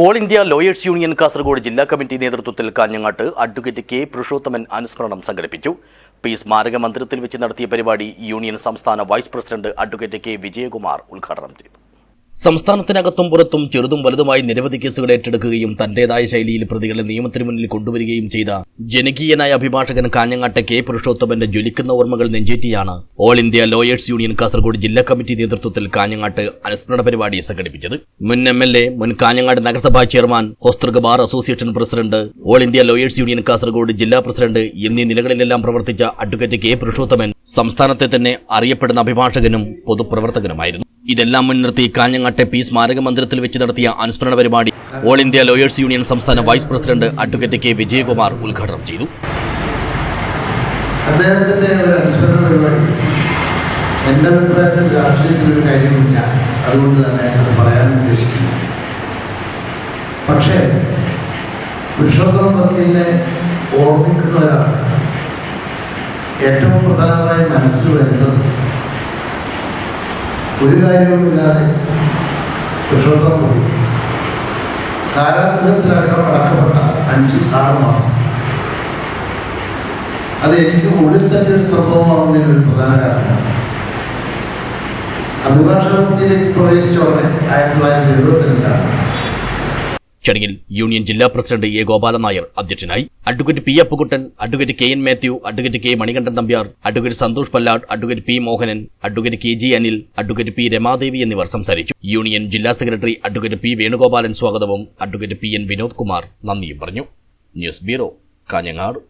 All India lawyers union Kasaragod ജില്ലാ committee നേതൃത്വത്തിൽ കാഞ്ഞങ്ങാട്ട് അഡ്വക്കേറ്റ് കെ പുരുഷോത്തമൻ അനുസ്മരണം സംഘടിപ്പിച്ചു. പി സ്മാരക മന്ദിരത്തിൽ വെച്ച് നടത്തിയ പരിപാടി യൂണിയൻ സംസ്ഥാന vice president advocate K Vijayakumar ഉദ്ഘാടനം ചെയ്തു. സംസ്ഥാനത്തിനകത്തും പുറത്തും ചെറുതും വലുതുമായി നിരവധി കേസുകൾ ഏറ്റെടുക്കുകയും തന്റേതായ ശൈലിയിൽ പ്രതികളെ നിയമത്തിന് മുന്നിൽ കൊണ്ടുവരികയും ചെയ്ത ജനകീയനായ അഭിഭാഷകൻ കാഞ്ഞങ്ങാട്ടെ കെ പുരുഷോത്തമന്റെ ജ്വലിക്കുന്ന ഓർമ്മകൾ നെഞ്ചേറ്റിയാണ് all India lawyers union Kasaragod ജില്ലാ കമ്മിറ്റി നേതൃത്വത്തിൽ കാഞ്ഞങ്ങാട്ട് അനുസ്മരണ പരിപാടി സംഘടിപ്പിച്ചത്. മുൻ എം എൽ എ മുൻ കാഞ്ഞങ്ങാട് നഗരസഭാ chairman Hosdurg bar association president all India lawyers union Kasaragod ജില്ലാ പ്രസിഡന്റ് എന്നീ നിലകളിലെല്ലാം പ്രവർത്തിച്ച അഡ്വക്കേറ്റ് കെ പുരുഷോത്തമൻ സംസ്ഥാനത്തെ തന്നെ അറിയപ്പെടുന്ന അഭിഭാഷകനും പൊതുപ്രവർത്തകനുമായിരുന്നു. ഇതെല്ലാം മുൻനിർത്തി കാഞ്ഞങ്ങാട്ടെ പി സ്മാരക മന്ദിരത്തിൽ വെച്ച് നടത്തിയ അനുസ്മരണ പരിപാടി ഓൾ ഇന്ത്യ ലോയേഴ്സ് യൂണിയൻ സംസ്ഥാന vice president advocate K Vijayakumar ഉദ്ഘാടനം ചെയ്തു. അദ്ദേഹത്തിന്റെ ഒരു അനുസ്മരണ പരിപാടി. എന്റെ അഭിപ്രായത്തിൽ രാഷ്ട്രീയത്തിൽ ഒരു കാര്യമില്ല. അതുകൊണ്ട് തന്നെ അത് പറയാൻ ഉദ്ദേശിക്കുന്നു പക്ഷേ പുരുഷോത്തമ വക്കീലിനെ ഓർമ്മിക്കുന്നവരാണ് ഏറ്റവും പ്രധാനമായി മനസ്സിൽ വരുന്നത് ഒരു കാര്യവുമില്ലാതെ പുരുഷോത്തം പോയി. കാരാഗൃഹത്തിലടക്കം അടക്കപ്പെട്ട അഞ്ച് ആറ് മാസം. അത് എനിക്ക് ഉള്ളിൽ തന്നെ ഒരു സംഭവമാവുന്നതിന് ഒരു പ്രധാന കാരണമാണ്. അഭിഭാഷകത്തിലേക്ക് പ്രവേശിച്ചവരെ ആയിരത്തി തൊള്ളായിരത്തി എഴുപത്തിരണ്ടിലാണ് ചടങ്ങിൽ യൂണിയൻ ജില്ലാ പ്രസിഡന്റ് എ ഗോപാലൻ നായർ അധ്യക്ഷനായി. Advocate P Appukuttan advocate K N Mathew advocate K Manikandan Nambiar advocate Santhosh Pallad advocate P Mohanan advocate K G Anil advocate P Ramadevi എന്നിവർ സംസാരിച്ചു. യൂണിയൻ ജില്ലാ സെക്രട്ടറി അഡ്വക്കേറ്റ് പി വേണുഗോപാലൻ സ്വാഗതവും advocate P N Vinod Kumar നന്ദിയും പറഞ്ഞു. News bureau Kanhangad.